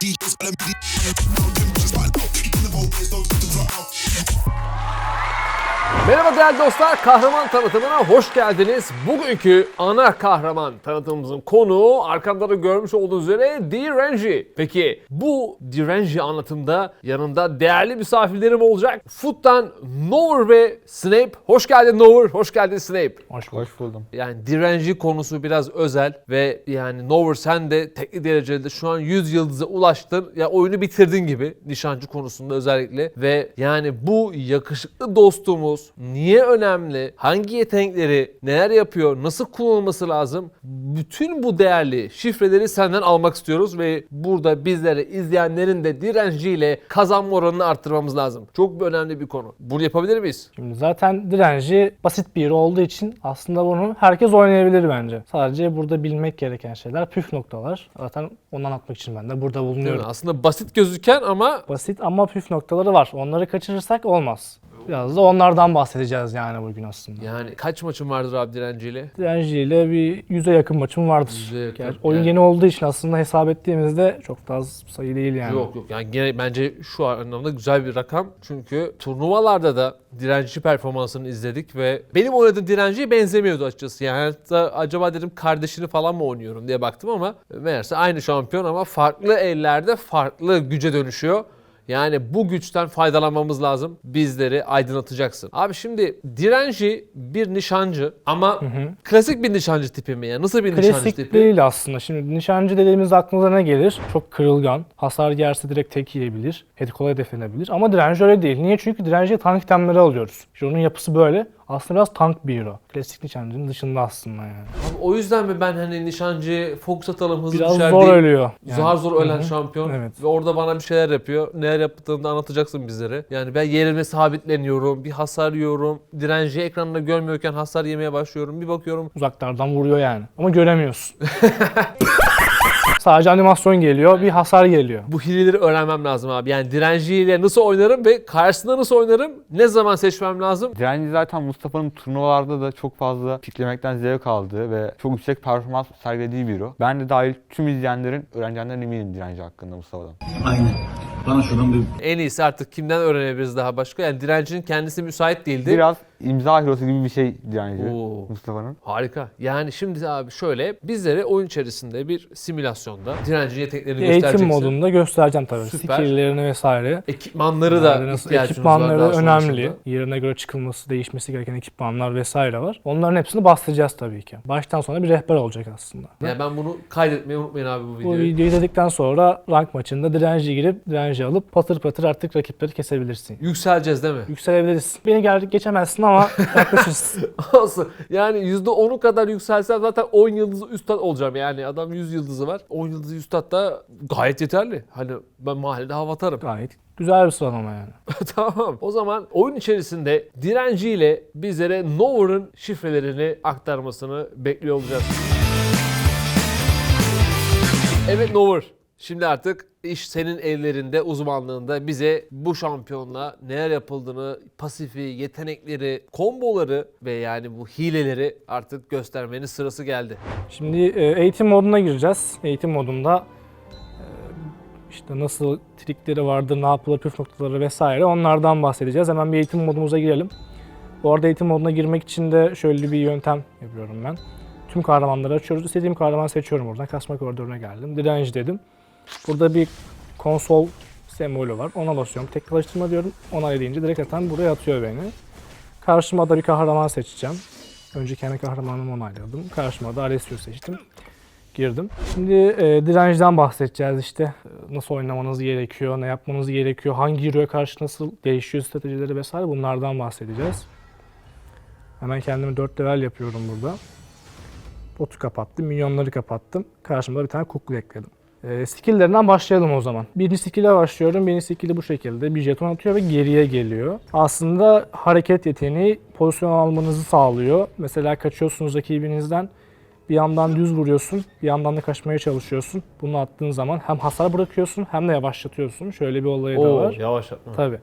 DJs, LMD, don't just find out. You don't. Merhaba değerli dostlar, kahraman tanıtımına hoş geldiniz. Bugünkü ana kahraman tanıtımımızın konuğu arkamda da görmüş olduğunuz üzere Direnji. Peki bu Direnji anlatımda yanında değerli misafirlerim olacak. Foot'tan Nover ve Snape. Hoş geldin Nover, hoş geldin Snape. Hoş, Hoş buldum. Yani direnci konusu biraz özel ve yani Nover sen de teknik derecede şu an 100 yıldıza ulaştın. Ya oyunu bitirdin gibi nişancı konusunda özellikle ve yani bu yakışıklı dostumuz niye önemli? Hangi yetenekleri neler yapıyor? Nasıl kullanılması lazım? Bütün bu değerli şifreleri senden almak istiyoruz ve burada bizleri izleyenlerin de direnciyle kazanma oranını arttırmamız lazım. Çok önemli bir konu. Bunu yapabilir miyiz? Şimdi zaten direnci basit bir hero olduğu için aslında bunu herkes oynayabilir bence. Sadece burada bilmek gereken şeyler püf noktalar. Zaten onu anlatmak için ben de burada bulunuyorum. Aslında basit gözüken ama Basit ama püf noktaları var. Onları kaçırırsak olmaz. Biraz da onlardan bahsedeceğiz yani bugün aslında. yani kaç maçın vardır abi direnciyle? Direnciyle bir yüze yakın maçım vardır. Yüze yakın, Gerçi oyun yani. yeni olduğu için aslında hesap ettiğimizde çok da az sayı değil yani. Yok yok yani gene bence şu anlamda güzel bir rakam. Çünkü turnuvalarda da direnci performansını izledik ve benim oynadığım direnciye benzemiyordu açıkçası. Yani hatta acaba dedim kardeşini falan mı oynuyorum diye baktım ama meğerse aynı şampiyon ama farklı ellerde farklı güce dönüşüyor. Yani bu güçten faydalanmamız lazım. Bizleri aydınlatacaksın. Abi şimdi direnci bir nişancı ama klasik bir nişancı tipi mi ya? Nasıl bir nişancı Klasik tipi? değil aslında. Şimdi nişancı dediğimiz aklınıza ne gelir? Çok kırılgan. Hasar yerse direkt tek yiyebilir. Head kolay deflenebilir. Ama direnci öyle değil. Niye? Çünkü direnciye tank itemleri alıyoruz. İşte onun yapısı böyle. Aslında biraz tank bir hero. Klasik nişancının dışında aslında yani. Abi o yüzden mi ben hani nişancı fokus atalım hızlı Biraz düşer zor değil. ölüyor. Yani. Zar zor ölen Hı hı. şampiyon Evet. ve orada bana bir şeyler yapıyor. Neler yaptığını da anlatacaksın bizlere. Yani ben yerime sabitleniyorum, bir hasar yiyorum. Direnci ekranında görmüyorken hasar yemeye başlıyorum. Bir bakıyorum Uzaklardan vuruyor yani. Ama göremiyorsun. Sadece animasyon geliyor, bir hasar geliyor. bu hileleri öğrenmem lazım abi. Yani direnciyle nasıl oynarım ve karşısında nasıl oynarım? Ne zaman seçmem lazım? Direnci zaten Mustafa'nın turnuvalarda da çok fazla piklemekten zevk aldığı ve çok yüksek performans sergilediği bir hero. Ben de dahil tüm izleyenlerin, öğrencilerin eminim direnci hakkında Mustafa'dan. Aynen. Bana şuradan bir En iyisi artık kimden öğrenebiliriz daha başka? Yani direncinin kendisi müsait değildi. Biraz imza herosu gibi bir şey direnci Oo. Mustafa'nın. Harika. Yani şimdi abi şöyle bizlere oyun içerisinde bir simülasyonda direncinin yeteneklerini Eğitim göstereceksin. modunda göstereceğim tabii. Süper. Skill'lerini vesaire. Ekipmanları da Yani nasıl ihtiyacımız ekipmanları var daha önemli. sonrasında. Yerine göre çıkılması, değişmesi gereken ekipmanlar vesaire var. Onların hepsini bahsedeceğiz tabii ki. Baştan sona bir rehber olacak aslında. Yani ben bunu kaydetmeyi unutmayın abi bu Bu videoyu. videoyu izledikten sonra rank maçında direnci girip direnci alıp patır patır artık rakipleri kesebilirsin. Yükseleceğiz değil mi? Yükselebiliriz. Beni gel geçemezsin ama yaklaşırsın. Olsun. Yani %10'u kadar yükselsem zaten 10 yıldızı üstad olacağım. Yani adam 100 yıldızı var. 10 yıldızı üstad da gayet yeterli. Hani ben mahallede hava atarım. Gayet güzel bir sıralama yani. tamam. O zaman oyun içerisinde direnciyle bizlere Nover'ın şifrelerini aktarmasını bekliyor olacağız. Evet Nover. Şimdi artık iş senin ellerinde, uzmanlığında bize bu şampiyonla neler yapıldığını, pasifi, yetenekleri, komboları ve yani bu hileleri artık göstermenin sırası geldi. Şimdi e, eğitim moduna gireceğiz. Eğitim modunda e, işte nasıl trikleri vardır, ne yapılır, püf noktaları vesaire onlardan bahsedeceğiz. Hemen bir eğitim modumuza girelim. Bu arada eğitim moduna girmek için de şöyle bir yöntem yapıyorum ben. Tüm kahramanları açıyoruz. İstediğim kahramanı seçiyorum buradan. Kasma koridoruna geldim. Direnci dedim. Burada bir konsol sembolü var. Ona basıyorum. Tekrar diyorum. Ona deyince direkt zaten buraya atıyor beni. Karşıma da bir kahraman seçeceğim. Önce kendi kahramanımı onayladım. Karşıma da Alessio seçtim. Girdim. Şimdi e, direnciden bahsedeceğiz işte. Nasıl oynamanız gerekiyor, ne yapmanız gerekiyor, hangi hero'ya karşı nasıl değişiyor stratejileri vesaire bunlardan bahsedeceğiz. Hemen kendimi 4 level yapıyorum burada. Botu kapattım, minyonları kapattım. Karşımda bir tane kuklu ekledim. E, skill'lerinden başlayalım o zaman. Birinci skill'e başlıyorum. Birinci skill'i bu şekilde. Bir jeton atıyor ve geriye geliyor. Aslında hareket yeteneği pozisyon almanızı sağlıyor. Mesela kaçıyorsunuz rakibinizden. Bir yandan düz vuruyorsun, bir yandan da kaçmaya çalışıyorsun. Bunu attığın zaman hem hasar bırakıyorsun hem de yavaşlatıyorsun. Şöyle bir olayı da Oo, var. yavaşlatma. Tabii.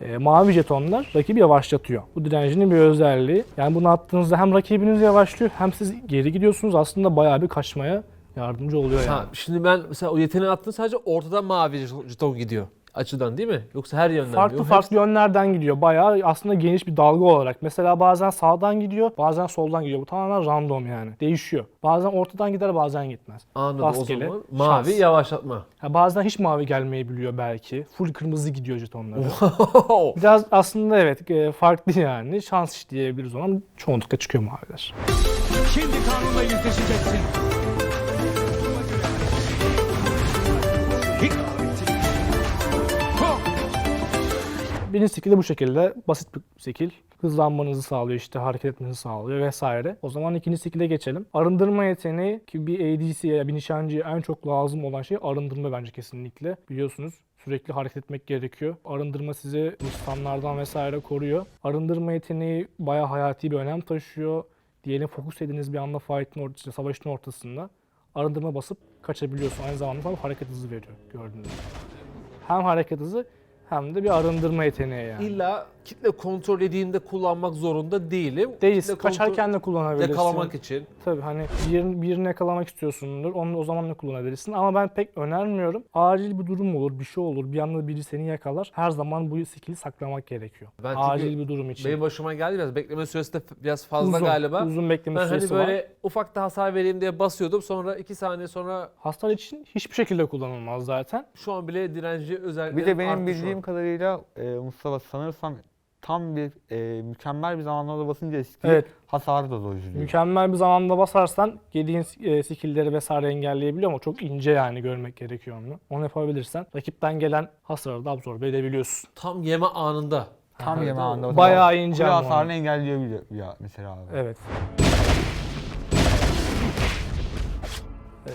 E, mavi jetonlar rakibi yavaşlatıyor. Bu direncinin bir özelliği. Yani bunu attığınızda hem rakibiniz yavaşlıyor hem siz geri gidiyorsunuz. Aslında bayağı bir kaçmaya yardımcı oluyor yani. Ha, şimdi ben mesela o yeteneği attığın sadece ortadan mavi jeton gidiyor. Açıdan değil mi? Yoksa her yönden Farklı mi? Yok, farklı yönlerden gidiyor. Bayağı aslında geniş bir dalga olarak. Mesela bazen sağdan gidiyor, bazen soldan gidiyor. Bu tamamen random yani. Değişiyor. Bazen ortadan gider, bazen gitmez. Anladım Rastgele, o zaman. Mavi şans. yavaşlatma. Ha, bazen hiç mavi gelmeyebiliyor belki. Full kırmızı gidiyor jetonları. Biraz aslında evet e, farklı yani. Şans iş diyebiliriz ona ama çoğunlukla çıkıyor maviler. Şimdi kanunla yüzleşeceksin. Birinci skill de bu şekilde basit bir skill. Hızlanmanızı sağlıyor işte hareket etmenizi sağlıyor vesaire. O zaman ikinci skill'e geçelim. Arındırma yeteneği ki bir ADC'ye bir nişancıya en çok lazım olan şey arındırma bence kesinlikle. Biliyorsunuz sürekli hareket etmek gerekiyor. Arındırma sizi standlardan vesaire koruyor. Arındırma yeteneği bayağı hayati bir önem taşıyor. Diyelim fokus ediniz bir anda fight'ın ortasında, savaşın ortasında. Arındırma basıp kaçabiliyorsun. Aynı zamanda hareket hızı veriyor gördüğünüz gibi. Hem hareket hızı hem de bir arındırma yeteneği yani. İlla kitle kontrol dediğinde kullanmak zorunda değilim. Değilsin. Kitle kontrol Kaçarken de kullanabilirsin. yakalamak için. Tabii hani birini, birini yakalamak istiyorsundur. Onu o zaman da kullanabilirsin. Ama ben pek önermiyorum. Acil bir durum olur, bir şey olur. Bir anda biri seni yakalar. Her zaman bu skill'i saklamak gerekiyor. Ben Acil bir durum için. Benim başıma geldi biraz. Bekleme süresi de biraz fazla uzun, galiba. Uzun bekleme ben hani süresi böyle var. ufak da hasar vereyim diye basıyordum. Sonra 2 saniye sonra Hastalar için hiçbir şekilde kullanılmaz zaten. şu an bile direnci özellikle Bir de benim bildiğim kadarıyla e, Mustafa sanırsam tam bir e, mükemmel bir zamanlarda basınca eski Evet. hasarı da dojluyor. Mükemmel bir zamanda basarsan yediğin e, skill'leri vesaire engelleyebiliyor ama çok ince yani görmek gerekiyor onu. Onu yapabilirsen rakipten gelen hasarı da absorbe edebiliyorsun. Tam yeme anında. Tam Ha, yeme anında. Bayağı ince ama. hasarını engelleyebiliyor ya mesela abi. Evet.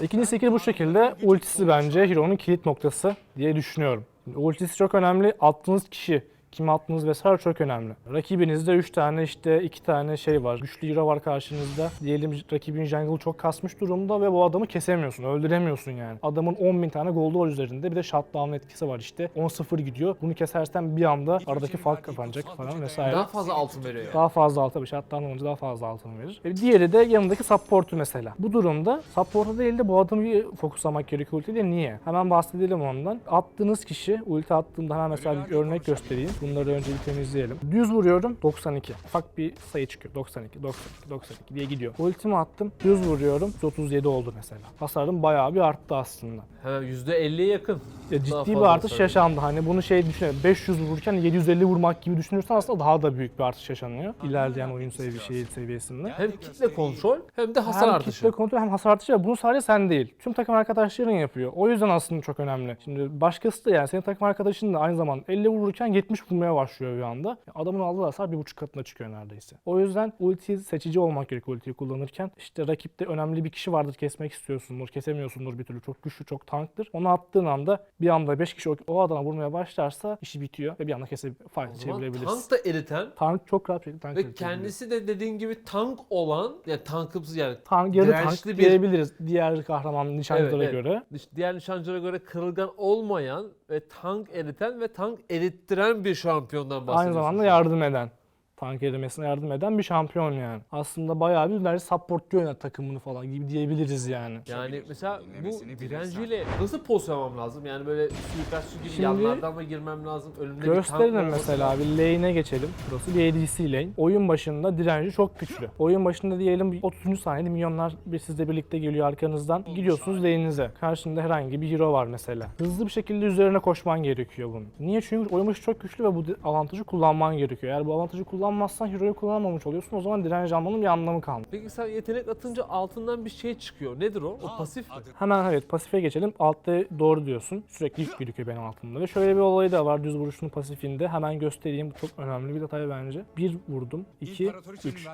İkinci skill bu şekilde. Ultisi bence Hero'nun kilit noktası diye düşünüyorum. Ultisi çok önemli. Attığınız kişi, kim attığınız vesaire çok önemli. Rakibinizde 3 tane işte 2 tane şey var. Güçlü hero var karşınızda. Diyelim rakibin jungle çok kasmış durumda ve bu adamı kesemiyorsun, öldüremiyorsun yani. Adamın 10.000 tane goldu var üzerinde. Bir de shutdown etkisi var işte. 10-0 gidiyor. Bunu kesersen bir anda aradaki fark kapanacak falan vesaire. Daha fazla altın veriyor yani. Daha fazla altı tabii shutdown olunca daha fazla altın verir. E, diğeri de yanındaki support'u mesela. Bu durumda support'a değil de bu adamı bir fokuslamak gerekiyor ultiyle. Niye? Hemen bahsedelim ondan. Attığınız kişi, ulti attığımda hemen mesela bir örnek göstereyim. Bunları önce bir temizleyelim. Düz vuruyorum 92. Ufak bir sayı çıkıyor. 92, 92, 92 diye gidiyor. Ultimi attım. Düz vuruyorum. 137 oldu mesela. Hasarım bayağı bir arttı aslında. Hemen %50'ye yakın. Ya Daha ciddi bir artış hasar yaşandı. Hani bunu şey düşünün 500 vururken 750 vurmak gibi düşünürsen aslında daha da büyük bir artış yaşanıyor. İlerleyen oyun sevi şey seviyesinde. Hem kitle kontrol hem de hasar hem artışı. kitle kontrol hem hasar artışı. ve Bunu sadece sen değil. Tüm takım arkadaşların yapıyor. O yüzden aslında çok önemli. Şimdi başkası da yani senin takım arkadaşın da aynı zaman 50 vururken 70 vurmaya başlıyor bir anda. Adamın aldığı hasar bir buçuk katına çıkıyor neredeyse. O yüzden ulti seçici olmak gerekiyor ultiyi kullanırken. İşte rakipte önemli bir kişi vardır kesmek istiyorsundur. Kesemiyorsundur bir türlü. Çok güçlü, çok tanktır. Onu attığın anda bir anda 5 kişi o, adama vurmaya başlarsa işi bitiyor ve bir anda kesip fight çevirebilirsin. tank da eriten Tank çok rahat bir şekilde tank ve kendisi de dediğin gibi tank olan yani tankımsız yani tank, yarı tank bir- diyebiliriz diğer kahraman nişancılara Evet, evet. göre. diğer nişancılara göre kırılgan olmayan ve tank eriten ve tank erittiren bir şampiyondan bahsediyorsun. Aynı zamanda yardım eden. Tank erimesine yardım eden bir şampiyon yani. Aslında bayağı bir neredeyse supportluyor yani takımını falan gibi diyebiliriz yani. Yani mesela bu direnciyle nasıl pozisyon almam lazım? Yani böyle suikastçı gibi Şimdi yanlardan mı girmem lazım? Önümde bir tank Gösterelim mı olması mesela bir lane'e geçelim. Burası bir ADC lane. Oyun başında direnci çok güçlü. Oyun başında diyelim bir 30. saniyede milyonlar bir sizle birlikte geliyor arkanızdan. Gidiyorsunuz lane'inize. Karşında herhangi bir hero var mesela. Hızlı bir şekilde üzerine koşman gerekiyor bunun. Niye? Çünkü oyun başı çok güçlü ve bu avantajı kullanman gerekiyor. Eğer bu avantajı kullanmazsan hero'yu kullanmamış oluyorsun. O zaman direnç almanın bir anlamı kalmıyor. Peki sen yetenek atınca altından bir şey çıkıyor. Nedir o? O pasif mi? Hemen evet pasife geçelim. Altta doğru diyorsun. Sürekli yük birikiyor benim altımda. Ve şöyle bir olayı da var düz vuruşunun pasifinde. Hemen göstereyim. Bu çok önemli bir detay bence. Bir vurdum. iki, üç.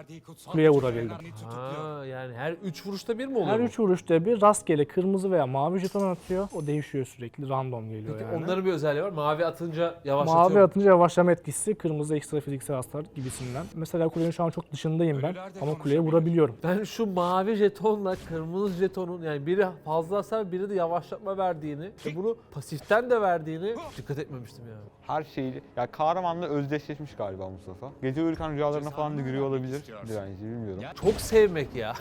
Kuleye vurabildim. Ha yani her 3 vuruşta bir mi oluyor? Her bu? üç vuruşta bir rastgele kırmızı veya mavi jeton atıyor. O değişiyor sürekli. Random geliyor Peki yani. onların bir özelliği var. Mavi atınca yavaşlatıyor. Mavi atınca yavaşlama etkisi, kırmızı ekstra fiziksel hasar gibi gibisinden. Mesela kulenin şu an çok dışındayım ben ama kuleye vurabiliyorum. Ben şu mavi jetonla kırmızı jetonun yani biri fazla hasar biri de yavaşlatma verdiğini ve bunu pasiften de verdiğini dikkat etmemiştim yani. Her şeyi, ya kahramanla özdeşleşmiş galiba Mustafa. Gece uyurken rüyalarına falan da giriyor olabilir direnci bilmiyorum. Çok sevmek ya.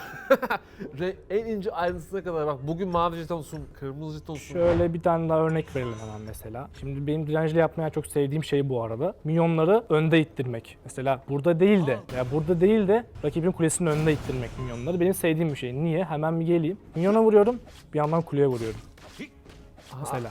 Re- en ince ayrıntısına kadar bak bugün mavi jetonsun, kırmızı jetonsun. Şöyle bir tane daha örnek verelim hemen mesela. Şimdi benim direncili yapmaya çok sevdiğim şey bu arada. Minyonları önde ittirmek. Mesela burada değil de ya burada değil de rakibin kulesinin önünde ittirmek minyonları. Benim sevdiğim bir şey. Niye? Hemen bir geleyim. Minyona vuruyorum, bir yandan kuleye vuruyorum. Mesela.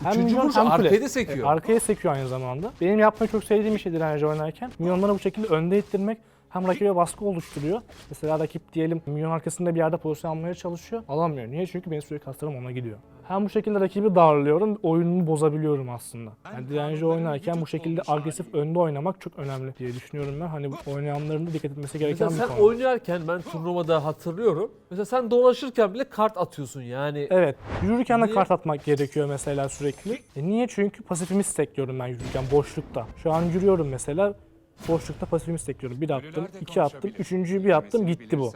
Üçüncü minyon vuruş hem kule. arkaya da sekiyor. Evet, arkaya sekiyor aynı zamanda. Benim yapmayı çok sevdiğim bir şey direnci oynarken. Minyonları bu şekilde önde ittirmek hem rakibe baskı oluşturuyor. Mesela rakip diyelim minyon arkasında bir yerde pozisyon almaya çalışıyor. Alamıyor. Niye? Çünkü benim sürekli kaslarım ona gidiyor. Hem bu şekilde rakibi darlıyorum, oyununu bozabiliyorum aslında. Yani direnci oynarken bu şekilde agresif önde oynamak çok önemli diye düşünüyorum ben. Hani bu oynayanların da dikkat etmesi gereken Mesela bir sen konu. oynarken ben turnuvada hatırlıyorum. Mesela sen dolaşırken bile kart atıyorsun yani. Evet. Yürürken de Niye? kart atmak gerekiyor mesela sürekli. E niye? Çünkü pasifimi stekliyorum ben yürürken boşlukta. Şu an yürüyorum mesela. Boşlukta pasifimi stekliyorum. Bir attım, iki attım, üçüncüyü bir attım gitti bu.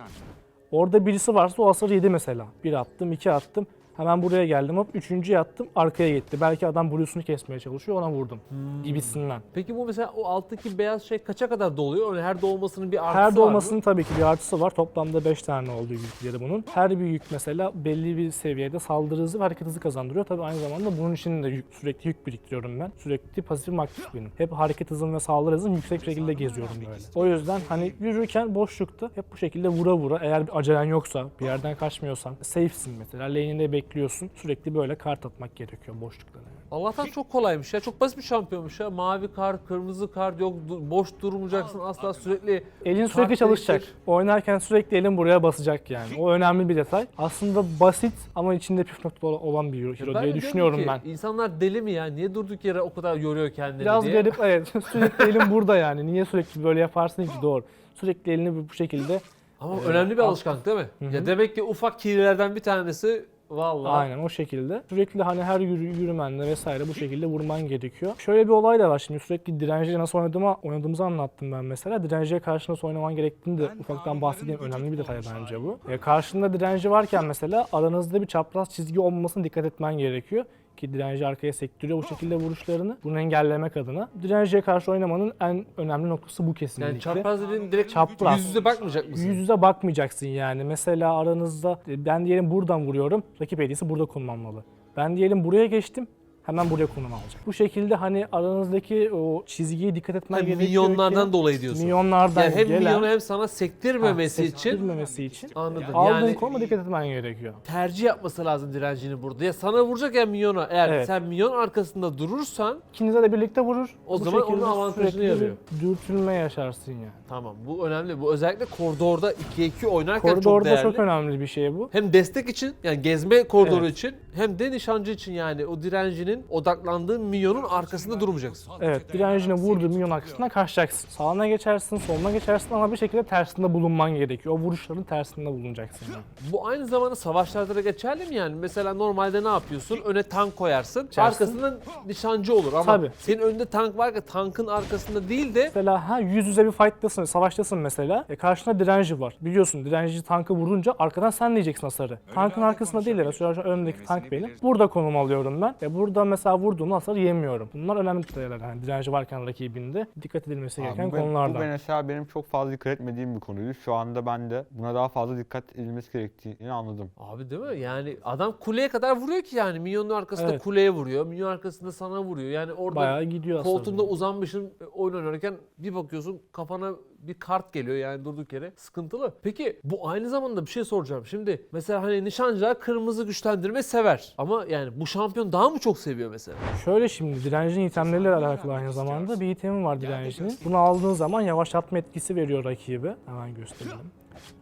Orada birisi varsa o hasarı yedi mesela. Bir attım, iki attım. Hemen buraya geldim hop üçüncüyü attım arkaya gitti. Belki adam Blue'sunu kesmeye çalışıyor ona vurdum. Hmm. Gibisinden. Peki bu mesela o alttaki beyaz şey kaça kadar doluyor? Öyle her dolmasının bir artısı Her var mı? dolmasının tabii ki bir artısı var. Toplamda 5 tane olduğu yükleri bunun. Her bir yük mesela belli bir seviyede saldırı hızı ve hareket hızı kazandırıyor. Tabii aynı zamanda bunun için de yük, sürekli yük biriktiriyorum ben. Sürekli pasifim aktif benim. Hep hareket hızım ve saldırı hızım yüksek şekilde geziyorum böyle. O yüzden hani yürürken boşlukta hep bu şekilde vura vura eğer bir acelen yoksa, bir yerden kaçmıyorsan, safe'sin mesela, lane'inde bekliyorsun. Sürekli böyle kart atmak gerekiyor boşluklara. yani. Allah'tan çok kolaymış ya. Çok basit bir şampiyonmuş ya. Mavi kart, kırmızı kart yok. du- boş durmayacaksın asla sürekli. Elin Kart sürekli çalışacak. değiştir. Oynarken sürekli elin buraya basacak yani. O önemli bir detay. Aslında basit ama içinde püf nokta olan bir hero Ben de diye diyorum düşünüyorum ki, ben. İnsanlar deli mi ya? Niye durduk yere o kadar yoruyor kendini Biraz diye. garip evet. sürekli elin burada yani. Niye sürekli böyle yaparsın ki doğru. Sürekli elini bu şekilde Ama önemli bir alışkanlık değil mi? Ya demek ki ufak kirlilerden bir tanesi vallahi. Aynen o şekilde. Sürekli hani her yürü, yürümenle vesaire bu şekilde vurman gerekiyor. Şöyle bir olay da var şimdi sürekli direnciyle nasıl oynadığımı, oynadığımızı anlattım ben mesela. Direnciye karşı nasıl oynaman gerektiğini de ufaktan bahsedeyim. Önemli bir detay bence bu. E, karşında direnci varken mesela aranızda bir çapraz çizgi olmamasına dikkat etmen gerekiyor ki direnci arkaya sektiriyor bu şekilde vuruşlarını. Bunu engellemek adına. Direnciye karşı oynamanın en önemli noktası bu kesinlikle. Yani çapraz dediğin direkt Çapraz. yüz yüze bakmayacak mısın? Yüz yüze bakmayacaksın yani. Mesela aranızda ben diyelim buradan vuruyorum. Rakip hediyesi burada konumlanmalı. Ben diyelim buraya geçtim. Hemen buraya konum alacak. Bu şekilde hani aranızdaki o çizgiye dikkat etmen Hani gerekiyor milyonlardan ki, dolayı diyorsun. Milyonlardan yani hem gelen milyonu hem sana sektirmemesi Ha, için sektirmemesi için anladım. aldığın yani konuma dikkat etmen gerekiyor. tercih yapması lazım direncini burada. Ya sana vuracak ya milyona. Eğer Evet. sen milyon arkasında durursan İkinize de birlikte vurur. O Bu zaman onun avantajını yarıyor. Dürtülme yaşarsın yani. tamam bu önemli. Bu özellikle koridorda 2'ye 2 oynarken çok Koridorda değerli. çok önemli bir şey bu. Hem destek için yani gezme koridoru Evet. için hem de nişancı için yani o direncinin odaklandığı milyonun arkasında durmayacaksın. Evet, direncine vurduğu milyon arkasından kaçacaksın. Sağına geçersin, soluna geçersin ama bir şekilde tersinde bulunman gerekiyor. O vuruşların tersinde bulunacaksın yani. Bu aynı zamanda savaşlarda da geçerli mi yani? Mesela normalde ne yapıyorsun? Öne tank koyarsın. Koyarsın. Arkasından nişancı olur ama Tabii. senin önünde tank var ki tankın arkasında değil de Mesela ha yüz yüze bir fight'tasın, savaştasın mesela. E karşında direnci var. Biliyorsun direnci tankı vurunca arkadan sen diyeceksin hasarı. Tankın arkasında değil de mesela şu an önümdeki tank benim. Burada konum alıyorum ben. E burada mesela vurduğum hasarı yemiyorum. Bunlar önemli detaylar. Yani direnci varken rakibinde dikkat edilmesi Abi gereken bu, ben- konulardan. bu mesela benim çok fazla dikkat etmediğim bir konuydu. Şu anda ben de buna daha fazla dikkat edilmesi gerektiğini anladım. Abi değil mi? Yani adam kuleye kadar vuruyor ki yani. Minyonun arkasında Evet. kuleye vuruyor. Minyon arkasında sana vuruyor. Yani orada Bayağı gidiyor aslında. koltuğunda uzanmışsın oyun oynarken bir bakıyorsun kafana bir kart geliyor yani durduk yere. Sıkıntılı. Peki bu aynı zamanda bir şey soracağım. Şimdi mesela hani nişancılar kırmızı güçlendirme sever. Ama yani bu şampiyon daha mı çok seviyor mesela? Şöyle şimdi direncin itemleriyle alakalı aynı zamanda bir itemi var direncinin. Bunu aldığın zaman yavaşlatma etkisi veriyor rakibe. Hemen gösterelim.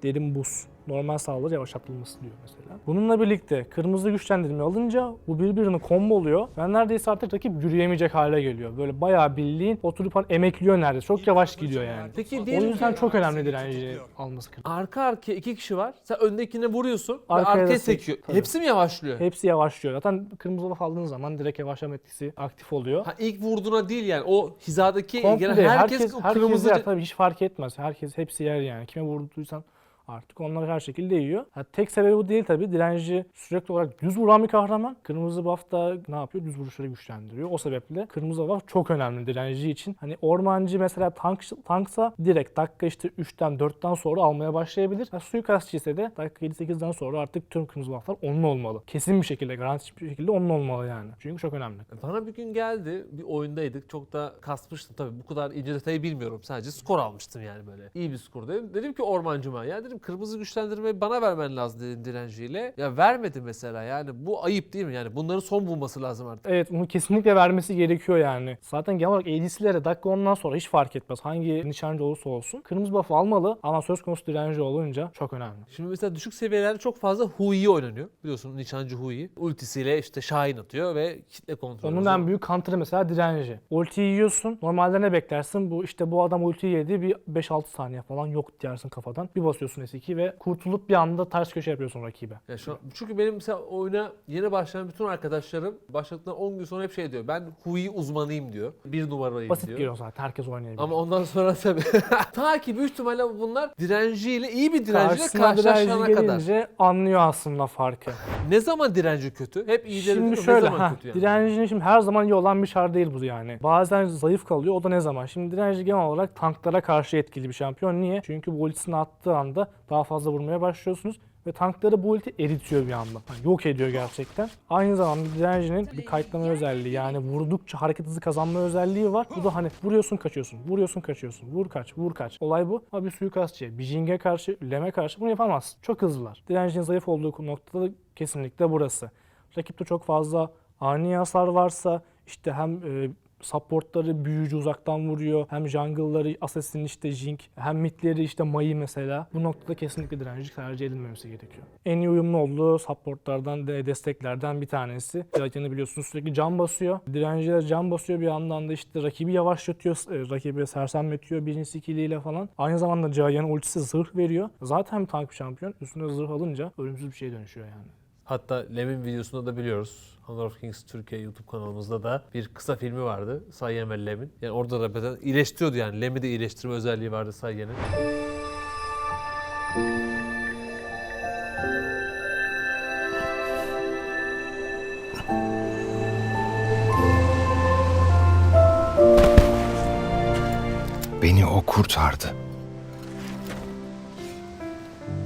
derin buz. Normal saldırı yavaşlatılması diyor mesela. Bununla birlikte kırmızı güçlendirme alınca bu birbirini combo oluyor. Ben neredeyse artık rakip yürüyemeyecek hale geliyor. Böyle bayağı bildiğin oturup hani emekliyor neredeyse. Çok yavaş gidiyor yani. Peki O diyelim yüzden ki çok önemli direnci alması kırmızı. arka arkaya iki kişi var. Sen öndekine vuruyorsun ve Arkaya da arkaya sek- sekiyor. tabii. Hepsi mi yavaşlıyor? Hepsi yavaşlıyor. Zaten kırmızı buff aldığın zaman direkt yavaşlama etkisi aktif oluyor. Ha, ilk vurduğuna değil yani o hizadaki Komple gelen herkes, herkes, o herkes kırmızı yer tabii hiç fark etmez. Herkes hepsi yer yani. Kime vurduysan artık onlar her şekilde yiyor. Ha, tek sebebi bu değil tabii. Direnci sürekli olarak düz vuran bir kahraman. Kırmızı buff da ne yapıyor? Düz vuruşları güçlendiriyor. O sebeple kırmızı buff çok önemli direnci için. Hani ormancı mesela tank tanksa direkt dakika işte 3'ten 4'ten sonra almaya başlayabilir. Ha, suikastçı ise de dakika 7-8'den sonra artık tüm kırmızı bufflar onun olmalı. Kesin bir şekilde, garanti bir şekilde onun olmalı yani. Çünkü çok önemli. Bana bir gün geldi, bir oyundaydık. Çok da kasmıştım tabii. Bu kadar ince detayı bilmiyorum. Sadece skor almıştım yani böyle. İyi bir skor dedim. Dedim ki ormancıma ya dedim kırmızı güçlendirmeyi bana vermen lazım dedim direnciyle. Ya vermedi mesela yani bu ayıp değil mi? Yani bunların son bulması lazım artık. Evet bunu kesinlikle vermesi gerekiyor yani. Zaten genel olarak ADC'lere dakika ondan sonra hiç fark etmez. Hangi nişancı olursa olsun. Kırmızı buff almalı ama söz konusu direnci olunca çok önemli. Şimdi mesela düşük seviyelerde çok fazla Hui oynanıyor. Biliyorsun nişancı Hui. Ultisiyle işte Şahin atıyor ve kitle kontrolü. Onun en büyük counter'ı mesela direnci. Ultiyi yiyorsun. Normalde ne beklersin? Bu işte bu adam ultiyi yedi bir 5-6 saniye falan yok dersin kafadan. Bir basıyorsun S2 ve kurtulup bir anda ters köşe yapıyorsun rakibe. Ya şu an, çünkü benim mesela oyuna yeni başlayan bütün arkadaşlarım başladıktan 10 gün sonra hep şey diyor. Ben Hui uzmanıyım diyor. Bir numarayım Basit diyor. giriyor zaten. Herkes oynayabilir. Ama ondan sonra tabii ta ki büyük ihtimalle bunlar direnciyle iyi bir direnciyle Karşısına karşılaşana direnci kadar. gelince anlıyor aslında farkı. Ne zaman direnci kötü? Hep iyi Şimdi ne şöyle, zaman ha, kötü yani? direncinin şimdi her zaman iyi olan bir şar değil bu yani. Bazen zayıf kalıyor, o da ne zaman? Şimdi direnci genel olarak tanklara karşı etkili bir şampiyon. Niye? Çünkü bu ultisini attığı anda daha fazla vurmaya başlıyorsunuz ve tankları bu ulti eritiyor bir anda. Yani yok ediyor gerçekten. Aynı zamanda direncinin bir kayıtlama özelliği yani vurdukça hareket hızı kazanma özelliği var. Bu da hani vuruyorsun kaçıyorsun, vuruyorsun kaçıyorsun, vur kaç, vur kaç. Olay bu. Ama bir suikastçıya, bir Jing'e karşı, Lem'e karşı bunu yapamazsın. Çok hızlılar. Direncinin zayıf olduğu noktada kesinlikle burası. Rakipte çok fazla ani hasar varsa işte hem e, supportları büyücü uzaktan vuruyor. Hem jungle'ları assassin işte Jink. Hem midleri işte Mai mesela. Bu noktada kesinlikle direnci tercih edilmemesi gerekiyor. En iyi uyumlu olduğu supportlardan de desteklerden bir tanesi. Draken'ı biliyorsunuz sürekli can basıyor. Direnciler can basıyor bir yandan da işte rakibi yavaşlatıyor. e, Rakibi sersemletiyor birinci skilliyle falan. Aynı zamanda Giant'ın ultisi zırh veriyor. Zaten tank şampiyon. Üstüne zırh alınca ölümsüz bir şeye dönüşüyor yani. Hatta Lem'in videosunda da biliyoruz. Honor of Kings Türkiye YouTube kanalımızda da bir kısa filmi vardı. Sayyen ve Lem'in. Yani orada da zaten iyileştiriyordu yani. Lem'i de iyileştirme özelliği vardı Sayyen'in. Beni o kurtardı.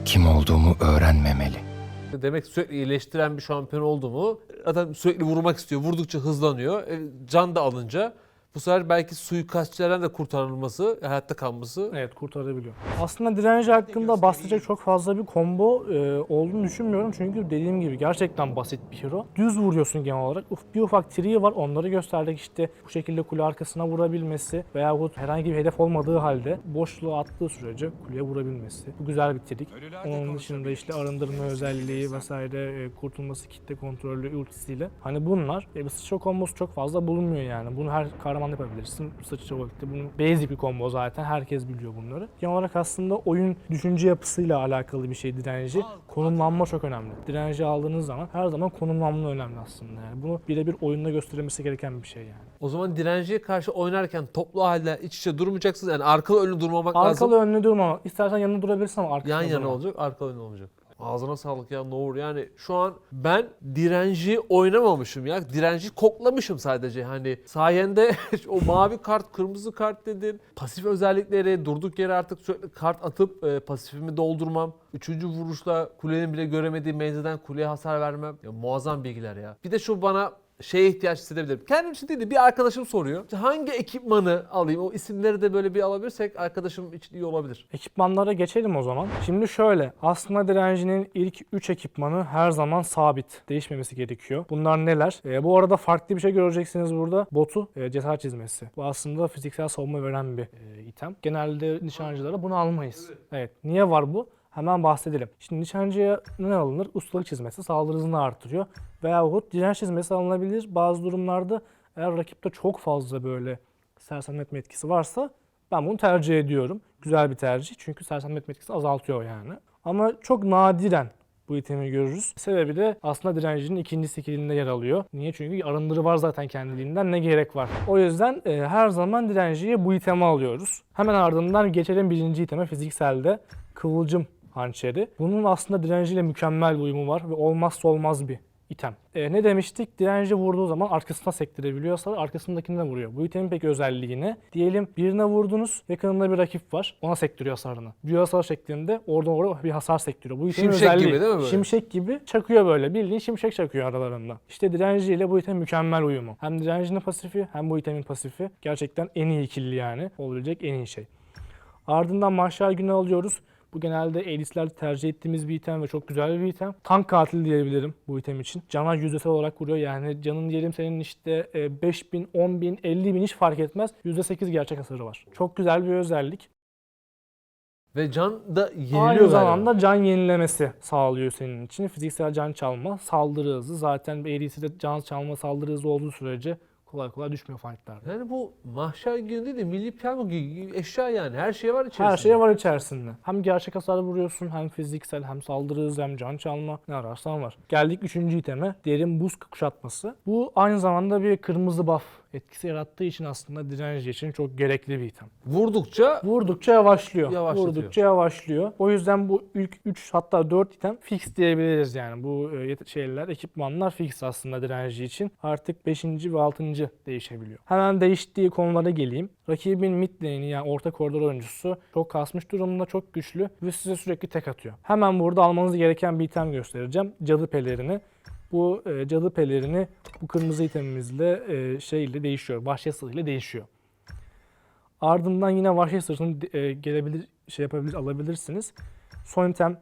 Kim olduğumu öğrenmemeli. Demek sürekli iyileştiren bir şampiyon oldu mu zaten sürekli vurmak istiyor. Vurdukça hızlanıyor. E, can da alınca bu sefer belki suikastçilerden de kurtarılması, hayatta kalması Evet kurtarabiliyor. Aslında direnci hakkında bahsedecek çok fazla bir combo e, olduğunu düşünmüyorum. Çünkü dediğim gibi gerçekten basit bir hero. Düz vuruyorsun genel olarak. Uf, bir ufak triği var onları gösterdik işte bu şekilde kule arkasına vurabilmesi veya bu herhangi bir hedef olmadığı halde boşluğa attığı sürece kuleye vurabilmesi. Bu güzel bir trik. Onun dışında işte arındırma özelliği vesaire e, kurtulması kitle kontrollü ultisiyle. Hani bunlar e, bir sıçra kombosu çok fazla bulunmuyor yani. Bunu her kahraman yapabilirsin. Sıçra ulti. Bunun basic bir combo zaten. Herkes biliyor bunları. Genel olarak aslında oyun düşünce yapısıyla alakalı bir şey direnci. Konumlanma çok önemli. Direnci aldığınız zaman her zaman konumlanma önemli aslında yani. Bunu birebir oyunda gösterilmesi gereken bir şey yani. O zaman direnciye karşı oynarken toplu halde iç içe durmayacaksınız. Yani arkalı önlü durmamak lazım. Arkalı önlü durma. İstersen yanına durabilirsin ama arkasında Yan yana olacak, arkalı önlü olacak. Ağzına sağlık ya Nour. Yani şu an ben direnci oynamamışım ya. Direnci koklamışım sadece. Hani sayende o mavi kart, kırmızı kart dedin. Pasif özellikleri durduk yere artık sürekli kart atıp e, pasifimi doldurmam. Üçüncü vuruşla kulenin bile göremediği menzilden kuleye hasar vermem. Ya, muazzam bilgiler ya. Bir de şu bana şeye ihtiyaç hissedebilirim. Kendim için değil de bir arkadaşım soruyor. İşte hangi ekipmanı alayım? O isimleri de böyle bir alabilirsek arkadaşım için iyi olabilir. Ekipmanlara geçelim o zaman. Şimdi şöyle, aslında direncinin ilk 3 ekipmanı her zaman sabit. Değişmemesi gerekiyor. Bunlar neler? Ee, bu arada farklı bir şey göreceksiniz burada. Botu e, cesaret çizmesi. Bu aslında fiziksel savunma veren bir e, item. Genelde nişancılara bunu almayız. Evet. Niye var bu? Hemen bahsedelim. Şimdi nişancıya ne alınır? Ustalık çizmesi saldırı hızını artırıyor. Veyahut direnç çizmesi alınabilir. Bazı durumlarda eğer rakipte çok fazla böyle sersemletme etkisi varsa ben bunu tercih ediyorum. Güzel bir tercih çünkü sersemletme etkisini azaltıyor yani. Ama çok nadiren bu itemi görürüz. Sebebi de aslında direncinin ikinci skillinde yer alıyor. Niye? Çünkü arındırı var zaten kendiliğinden ne gerek var. O yüzden e, her zaman direnciye bu itemi alıyoruz. Hemen ardından geçelim birinci iteme fizikselde. Kıvılcım hançeri. Bunun aslında direnciyle mükemmel bir uyumu var ve olmazsa olmaz bir item. E, ne demiştik? Direnci vurduğu zaman arkasına sektirebiliyorsa arkasındakine vuruyor. Bu itemin peki özelliği ne? Diyelim birine vurdunuz, yakınında bir rakip var. Ona sektiriyor hasarını. Büyü hasar şeklinde oradan oraya bir hasar sektiriyor. Bu itemin Şimşek özelliği. gibi değil mi böyle? Şimşek gibi çakıyor böyle. Bildiğin şimşek çakıyor aralarında. İşte direnci ile bu item mükemmel uyumu. Hem direncinin pasifi hem bu itemin pasifi. Gerçekten en iyi ikili yani. Olabilecek en iyi şey. Ardından mahşer günü alıyoruz. Bu genelde elitlerde tercih ettiğimiz bir item ve çok güzel bir item. Tank katil diyebilirim bu item için. Cana yüzdesel olarak vuruyor. Yani canın diyelim senin işte e, 5000, 10000, 50000 hiç fark etmez. %8 gerçek hasarı var. Çok güzel bir özellik. Ve can da yeniliyor Aynı zamanda can yenilemesi sağlıyor senin için. Fiziksel can çalma, saldırı hızı. Zaten eğrisi de can çalma, saldırı hızı olduğu sürece kolay kolay düşmüyor fightlarda. Yani bu mahşer günü değil de milli piyango eşya yani. Her şey var içerisinde. Her şey var içerisinde. Hem gerçek hasar vuruyorsun, hem fiziksel, hem saldırı hızı, hem can çalma. Ne ararsan var. Geldik üçüncü iteme. Derin buz kuşatması. Bu aynı zamanda bir kırmızı buff etkisi yarattığı için aslında direnci için çok gerekli bir item. Vurdukça Vurdukça yavaşlıyor. Yavaşlatıyor. Vurdukça yavaşlıyor. O yüzden bu ilk 3 hatta 4 item fix diyebiliriz yani. Bu e, şeyler, ekipmanlar fix aslında direnci için. Artık 5. ve 6. değişebiliyor. Hemen değiştiği konulara geleyim. Rakibin mid lane'i yani orta koridor oyuncusu çok kasmış durumda, çok güçlü ve size sürekli tek atıyor. Hemen burada almanız gereken bir item göstereceğim. Cadı pelerini. Bu e, cadı pelerini bu kırmızı itemimizle e, şeyle değişiyor. Vahşet sırrıyla değişiyor. Ardından yine vahşet sırrını e, gelebilir, şey yapabilir, alabilirsiniz. Son item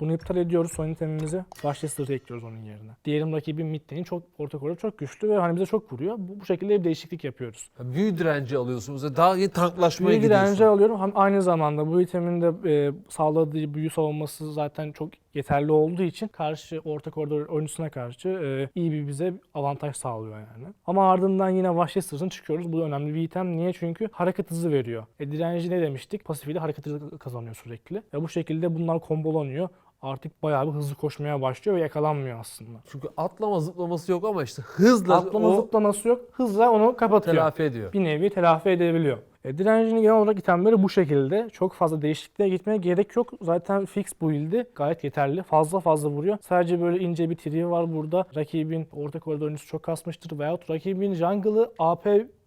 bunu iptal ediyoruz. Son itemimizi vahşet sırrı ekliyoruz onun yerine. Diyelim rakibin mid lane'i çok orta koridor çok güçlü ve hani bize çok vuruyor. Bu, bu şekilde bir değişiklik yapıyoruz. büyü direnci alıyorsunuz. Daha iyi tanklaşmaya Büyü gidiyorsun. direnci alıyorum. Hem aynı zamanda bu itemin de e, sağladığı büyü savunması zaten çok yeterli olduğu için karşı orta koridor oyuncusuna karşı e, iyi bir bize avantaj sağlıyor yani. Ama ardından yine sırrını çıkıyoruz. Bu da önemli bir item. Niye? Çünkü hareket hızı veriyor. E, direnci ne demiştik? Pasifiyle hareket hızı kazanıyor sürekli. Ve bu şekilde bunlar kombolanıyor. Artık bayağı bir hızlı koşmaya başlıyor ve yakalanmıyor aslında. Çünkü atlama zıplaması yok ama işte hızla Atlama o zıplaması yok. Hızla onu kapatıyor. telafi ediyor. bir nevi telafi edebiliyor. E, direncinin genel olarak itemleri bu şekilde. Çok fazla değişikliğe gitmeye gerek yok. Zaten fix build'i gayet yeterli. Fazla fazla vuruyor. Sadece böyle ince bir tree var burada. Rakibin orta koridor oyuncusu çok kasmıştır. Veyahut rakibin jungle'ı AP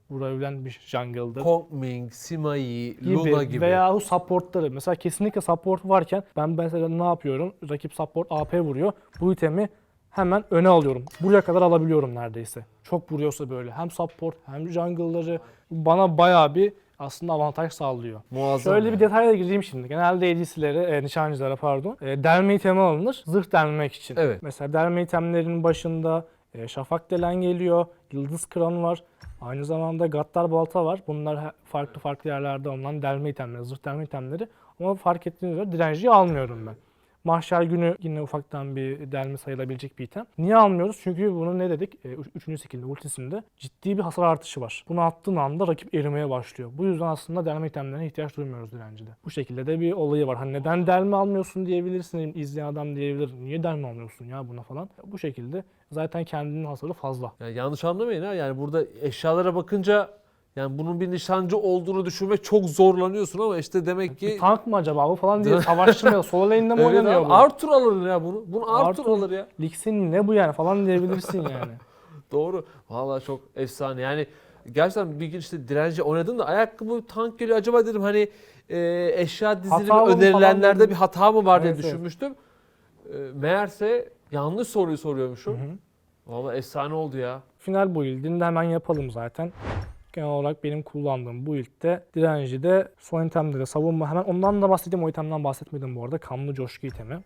vurabilen bir jungle'dır. Kong Ming, Simai, gibi, Luna gibi. Veyahut supportları. Mesela kesinlikle support varken ben mesela ne yapıyorum? Rakip support AP vuruyor. Bu itemi hemen öne alıyorum. Buraya kadar alabiliyorum neredeyse. Çok vuruyorsa böyle. Hem support hem jungle'ları bana bayağı bir aslında avantaj sağlıyor. Muazzam. Şöyle yani. bir detaya gireyim şimdi. Genelde ADC'lere, e, nişancılara pardon, e, delme itemi alınır. Zırh delmek için. Evet. Mesela delme itemlerinin başında e, Şafak Delen geliyor, Yıldız Kıran var. Aynı zamanda Gattar Balta var. Bunlar farklı farklı yerlerde alınan delme itemleri, zırh delme itemleri. Ama fark ettiğiniz üzere direnciyi almıyorum ben. Mahşer günü yine ufaktan bir delme sayılabilecek bir item. Niye almıyoruz? Çünkü bunu ne dedik? E, üç- üçüncü skillinde, ultisinde ciddi bir hasar artışı var. Bunu attığın anda rakip erimeye başlıyor. Bu yüzden aslında delme itemlerine ihtiyaç duymuyoruz direncide. Bu şekilde de bir olayı var. Hani neden delme almıyorsun diyebilirsin. İzleyen adam diyebilir. Niye delme almıyorsun ya buna falan. Bu şekilde zaten kendinin hasarı fazla. Yani yanlış anlamayın ha. Yani burada eşyalara bakınca yani bunun bir nişancı olduğunu düşünmek çok zorlanıyorsun ama işte demek ki Tank mı acaba bu falan diye savaşçı mı? Sol lane'de mi oynanıyor bu? Arthur alır ya bunu. Bunu Arthur, Arthur. alır ya. Lix'in ne bu yani falan diyebilirsin yani. Doğru. Vallahi çok efsane. Yani gerçekten bir gün işte direnci oynadım da ayakkabı tank geliyor. Acaba dedim hani e, eşya dizilimi önerilenlerde bir hata mı var diye Evet, evet. düşünmüştüm. E, meğerse yanlış soruyu soruyormuşum. Vallahi efsane oldu ya. Final build'ini de hemen yapalım zaten. Genel olarak benim kullandığım bu ilkte direnci de son itemde de savunma hemen ondan da bahsedeyim o itemden bahsetmedim bu arada kanlı coşku itemi.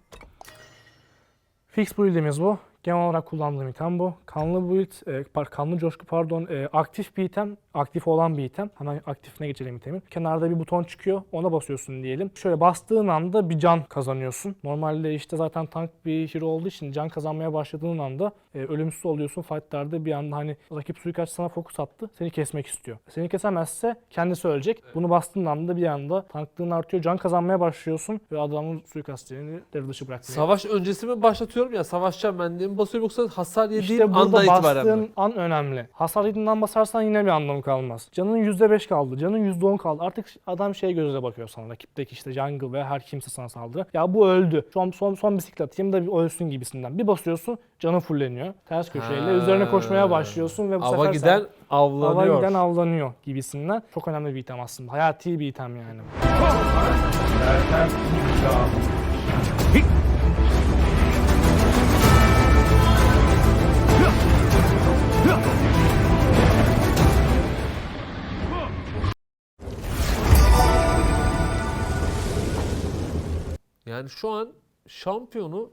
Fix build'imiz bu. Genel olarak kullandığım item bu. Kanlı build, e, kanlı coşku pardon, e, aktif bir item, aktif olan bir item. Hemen aktifine geçelim itemin. Kenarda bir buton çıkıyor, ona basıyorsun diyelim. Şöyle bastığın anda bir can kazanıyorsun. Normalde işte zaten tank bir hero olduğu için can kazanmaya başladığın anda e, ölümsüz oluyorsun. Fightlarda bir anda hani rakip suikast sana fokus attı, seni kesmek istiyor. Seni kesemezse kendisi ölecek. Bunu bastığın anda bir anda tanklığın artıyor, can kazanmaya başlıyorsun ve adamın suikastlerini devre dışı bırakmaya Savaş öncesi mi başlatıyorum ya savaşacağım ben diye mi basıyorum yoksa hasar yediğim İşte burada itibaren mi? bastığın an önemli. Hasar yediğinden basarsan yine bir anlamı kalmaz. Canın %5 kaldı, canın %10 kaldı. Artık adam şey gözüyle bakıyor sana. Rakipteki işte jungle ve her kimse sana saldırıyor. Ya bu öldü. Son, son, son bisiklet atayım da bir ölsün gibisinden. Bir basıyorsun canın fulleniyor. Ters köşeyle üzerine koşmaya başlıyorsun ve bu Ava sefer giden sen avlanıyor. ava giden avlanıyor gibisinden. Çok önemli bir item aslında. Hayati bir item yani. Yani şu an şampiyonu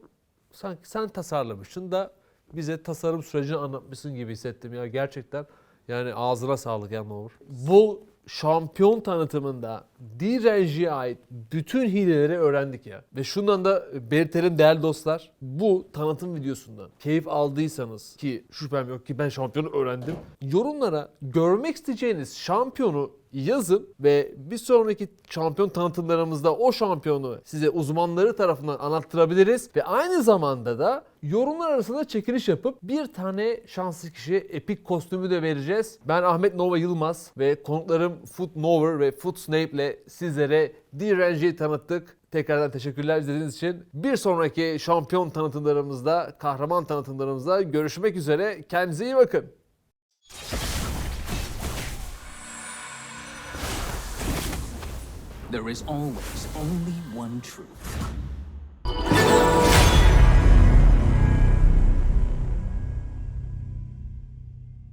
sanki sen tasarlamışsın da bize tasarım sürecini anlatmışsın gibi hissettim ya gerçekten. Yani ağzına sağlık ya olur. Bu şampiyon tanıtımında DRG'ye ait bütün hileleri öğrendik ya. Ve şundan da belirtelim değerli dostlar. Bu tanıtım videosundan keyif aldıysanız ki şüphem yok ki ben şampiyonu öğrendim. Yorumlara görmek isteyeceğiniz şampiyonu yazın ve bir sonraki şampiyon tanıtımlarımızda o şampiyonu size uzmanları tarafından anlattırabiliriz ve aynı zamanda da yorumlar arasında çekiliş yapıp bir tane şanslı kişiye epik kostümü de vereceğiz. Ben Ahmet Nova Yılmaz ve konuklarım Foot Nover ve Foot Snape ile sizlere DRNG'yi tanıttık. Tekrardan teşekkürler izlediğiniz için. Bir sonraki şampiyon tanıtımlarımızda, kahraman tanıtımlarımızda görüşmek üzere. Kendinize iyi bakın. There is always only one truth.